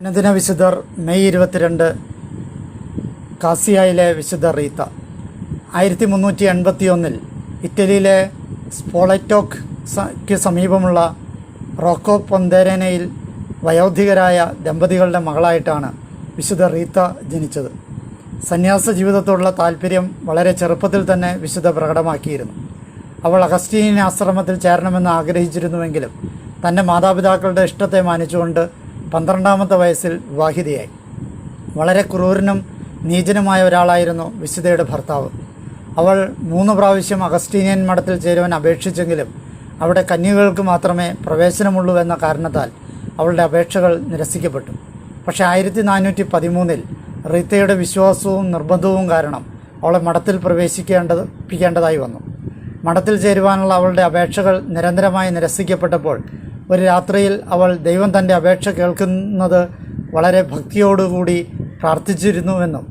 അനുദിന വിശുദ്ധർ മെയ് ഇരുപത്തിരണ്ട് കാസിയായിലെ വിശുദ്ധ റീത്ത. ആയിരത്തി മുന്നൂറ്റി എൺപത്തി ഒന്നിൽ ഇറ്റലിയിലെ സ്പോളറ്റോക്ക് ക്ക് സമീപമുള്ള റോക്കോ പൊന്തേരനയിൽ വയോധികരായ ദമ്പതികളുടെ മകളായിട്ടാണ് വിശുദ്ധ റീത്ത ജനിച്ചത്. സന്യാസ ജീവിതത്തോടുള്ള താല്പര്യം വളരെ ചെറുപ്പത്തിൽ തന്നെ വിശുദ്ധ പ്രകടമാക്കിയിരുന്നു. അവൾ അഗസ്റ്റീനിയൻ ആശ്രമത്തിൽ ചേരണമെന്ന് ആഗ്രഹിച്ചിരുന്നുവെങ്കിലും തന്റെ മാതാപിതാക്കളുടെ ഇഷ്ടത്തെ മാനിച്ചുകൊണ്ട് പന്ത്രണ്ടാമത്തെ വയസ്സിൽ വിവാഹിതയായി വളരെ ക്രൂരനും നീചനുമായ ഒരാളായിരുന്നു വിശുദ്ധയുടെ ഭർത്താവ്. അവൾ മൂന്ന് പ്രാവശ്യം അഗസ്റ്റീനിയൻ മഠത്തിൽ ചേരുവാൻ അപേക്ഷിച്ചെങ്കിലും അവിടെ കന്യകൾക്ക് മാത്രമേ പ്രവേശനമുള്ളൂ എന്ന കാരണത്താൽ അവളുടെ അപേക്ഷകൾ നിരസിക്കപ്പെട്ടു. പക്ഷെ ആയിരത്തി നാനൂറ്റി പതിമൂന്നിൽ റീത്തയുടെ വിശ്വാസവും നിർബന്ധവും കാരണം അവളെ മഠത്തിൽ പ്രവേശിക്കേണ്ടത് വന്നു. മഠത്തിൽ ചേരുവാനുള്ള അവളുടെ അപേക്ഷകൾ നിരന്തരമായി നിരസിക്കപ്പെട്ടപ്പോൾ ഒരു രാത്രിയിൽ അവൾ ദൈവം തന്റെ അപേക്ഷ കേൾക്കുന്നത് വളരെ ഭക്തിയോടുകൂടി പ്രാർത്ഥിച്ചിരുന്നുവെന്നും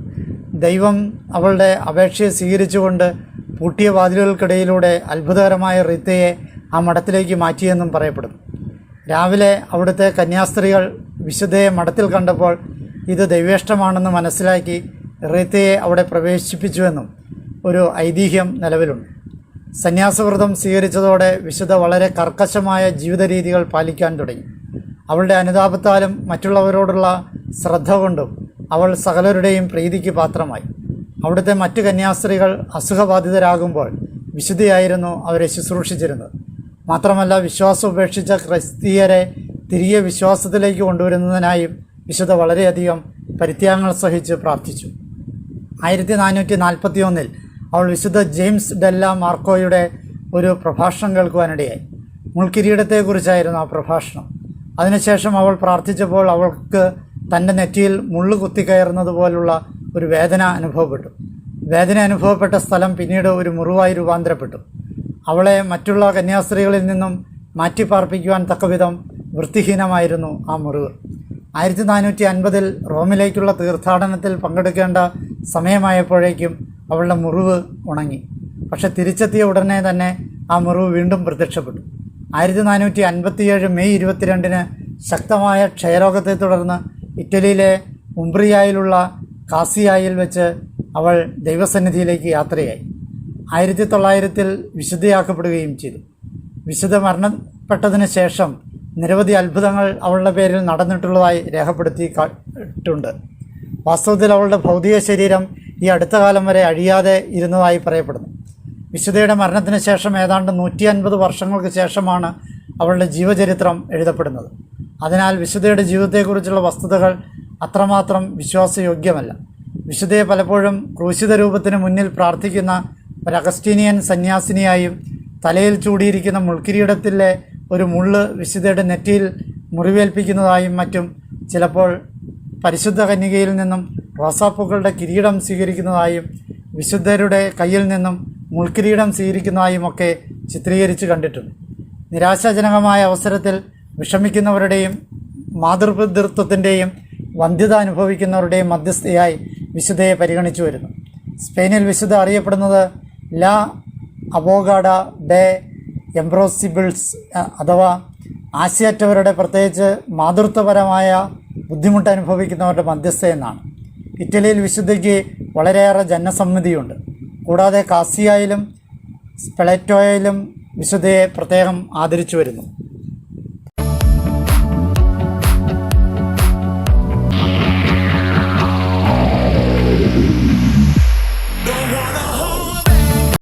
ദൈവം അവളുടെ അപേക്ഷയെ സ്വീകരിച്ചുകൊണ്ട് പൂട്ടിയ വാതിലുകൾക്കിടയിലൂടെ അത്ഭുതകരമായ റീത്തയെ ആ മഠത്തിലേക്ക് മാറ്റിയെന്നും പറയപ്പെടുന്നു. രാവിലെ അവിടുത്തെ കന്യാസ്ത്രീകൾ വിശുദ്ധയെ മഠത്തിൽ കണ്ടപ്പോൾ ഇത് ദൈവേഷ്ടമാണെന്ന് മനസ്സിലാക്കി റീത്തയെ അവിടെ പ്രവേശിപ്പിച്ചുവെന്നും ഒരു ഐതിഹ്യം നിലവിലുണ്ട്. സന്യാസവ്രതം സ്വീകരിച്ചതോടെ വിശുദ്ധ വളരെ കർക്കശമായ ജീവിത രീതികൾ പാലിക്കാൻ തുടങ്ങി. അവളുടെ അനുതാപത്താലും മറ്റുള്ളവരോടുള്ള ശ്രദ്ധ കൊണ്ടും അവൾ സകലരുടെയും പ്രീതിക്ക് പാത്രമായി. അവിടുത്തെ മറ്റു കന്യാസ്ത്രീകൾ അസുഖബാധിതരാകുമ്പോൾ വിശുദ്ധയായിരുന്നു അവരെ ശുശ്രൂഷിച്ചിരുന്നത്. മാത്രമല്ല വിശ്വാസം ഉപേക്ഷിച്ച ക്രിസ്തീയരെ തിരികെ വിശ്വാസത്തിലേക്ക് കൊണ്ടുവരുന്നതിനായും വിശുദ്ധ വളരെയധികം പരിത്യാഗങ്ങൾ സഹിച്ച് പ്രാർത്ഥിച്ചു. ആയിരത്തി നാനൂറ്റി നാൽപ്പത്തി ഒന്നിൽ അവൾ വിശുദ്ധ ജെയിംസ് ഡെല്ല മാർക്കോയുടെ ഒരു പ്രഭാഷണം കേൾക്കുവാനിടയായി. മുൾക്കിരീടത്തെക്കുറിച്ചായിരുന്നു ആ പ്രഭാഷണം. അതിനുശേഷം അവൾ പ്രാർത്ഥിച്ചപ്പോൾ അവൾക്ക് തന്റെ നെറ്റിയിൽ മുള്ളു കുത്തിക്കയറുന്നത് പോലുള്ള ഒരു വേദന അനുഭവപ്പെട്ടു. വേദന അനുഭവപ്പെട്ട സ്ഥലം പിന്നീട് ഒരു മുറിവായി രൂപാന്തരപ്പെട്ടു. അവളെ മറ്റുള്ള കന്യാസ്ത്രീകളിൽ നിന്നും മാറ്റിപ്പാർപ്പിക്കുവാൻ തക്കവിധം വൃത്തിഹീനമായിരുന്നു ആ മുറിവ്. ആയിരത്തി നാനൂറ്റി അൻപതിൽ റോമിലേക്കുള്ള തീർത്ഥാടനത്തിൽ പങ്കെടുക്കേണ്ട സമയമായപ്പോഴേക്കും അവളുടെ മുറിവ് ഉണങ്ങി. പക്ഷെ തിരിച്ചെത്തിയ ഉടനെ തന്നെ ആ മുറിവ് വീണ്ടും പ്രത്യക്ഷപ്പെട്ടു. ആയിരത്തി നാനൂറ്റി അൻപത്തിയേഴ് മെയ് ഇരുപത്തിരണ്ടിന് ശക്തമായ ക്ഷയരോഗത്തെ തുടർന്ന് ഇറ്റലിയിലെ ഉംബ്രിയായിലുള്ള കാസിയായിൽ വെച്ച് അവൾ ദൈവസന്നിധിയിലേക്ക് യാത്രയായി. ആയിരത്തി തൊള്ളായിരത്തിൽ വിശുദ്ധയാക്കപ്പെടുകയും ചെയ്തു. വിശുദ്ധ മരണപ്പെട്ടതിന് ശേഷം നിരവധി അത്ഭുതങ്ങൾ അവളുടെ പേരിൽ നടന്നിട്ടുള്ളതായി രേഖപ്പെടുത്തിയിട്ടുണ്ട് വാസ്തവത്തിൽ അവളുടെ ഭൗതിക ശരീരം ഈ അടുത്ത കാലം വരെ അഴിയാതെ ഇരുന്നതായി പറയപ്പെടുന്നു. വിശുദ്ധയുടെ മരണത്തിന് ശേഷം ഏതാണ്ട് നൂറ്റി അൻപത് വർഷങ്ങൾക്ക് ശേഷമാണ് അവളുടെ ജീവചരിത്രം എഴുതപ്പെടുന്നത്. അതിനാൽ വിശുദ്ധയുടെ ജീവിതത്തെക്കുറിച്ചുള്ള വസ്തുതകൾ അത്രമാത്രം വിശ്വാസയോഗ്യമല്ല. വിശുദ്ധയെ പലപ്പോഴും ക്രൂശിത രൂപത്തിന് മുന്നിൽ പ്രാർത്ഥിക്കുന്ന ഒരു അഗസ്റ്റീനിയൻ സന്യാസിനിയായും തലയിൽ ചൂടിയിരിക്കുന്ന മുൾക്കിരീടത്തിലെ ഒരു മുള്ള് വിശുദ്ധയുടെ നെറ്റിയിൽ മുറിവേൽപ്പിക്കുന്നതായും മറ്റും ചിലപ്പോൾ പരിശുദ്ധ കന്യകയിൽ നിന്നും റോസാപ്പൂക്കളുടെ കിരീടം സ്വീകരിക്കുന്നതായും വിശുദ്ധരുടെ കയ്യിൽ നിന്നും മുൾക്കിരീടം സ്വീകരിക്കുന്നതായും ഒക്കെ ചിത്രീകരിച്ച് കണ്ടിട്ടുണ്ട്. നിരാശാജനകമായ അവസരത്തിൽ വിഷമിക്കുന്നവരുടെയും മാതൃപിതൃത്വത്തിന്റെയും വന്ധ്യത അനുഭവിക്കുന്നവരുടെയും മധ്യസ്ഥയായി വിശുദ്ധയെ പരിഗണിച്ചു വരുന്നു. സ്പെയിനിൽ വിശുദ്ധ അറിയപ്പെടുന്നത് ലാ അബോഗാഡ ഡെ എംബ്രോസിബിൾസ് അഥവാ ആശയറ്റവരുടെ പ്രത്യേകിച്ച് മാതൃത്വപരമായ ബുദ്ധിമുട്ട് അനുഭവിക്കുന്നവരുടെ മധ്യസ്ഥ എന്നാണ്. ഇറ്റലിയിൽ വിശുദ്ധയ്ക്ക് വളരെയേറെ ജനസമ്മതിയുണ്ട്. കൂടാതെ കാസിയായാലും സ്പെളറ്റോയിലും വിശുദ്ധയെ പ്രത്യേകം ആദരിച്ചു വരുന്നു.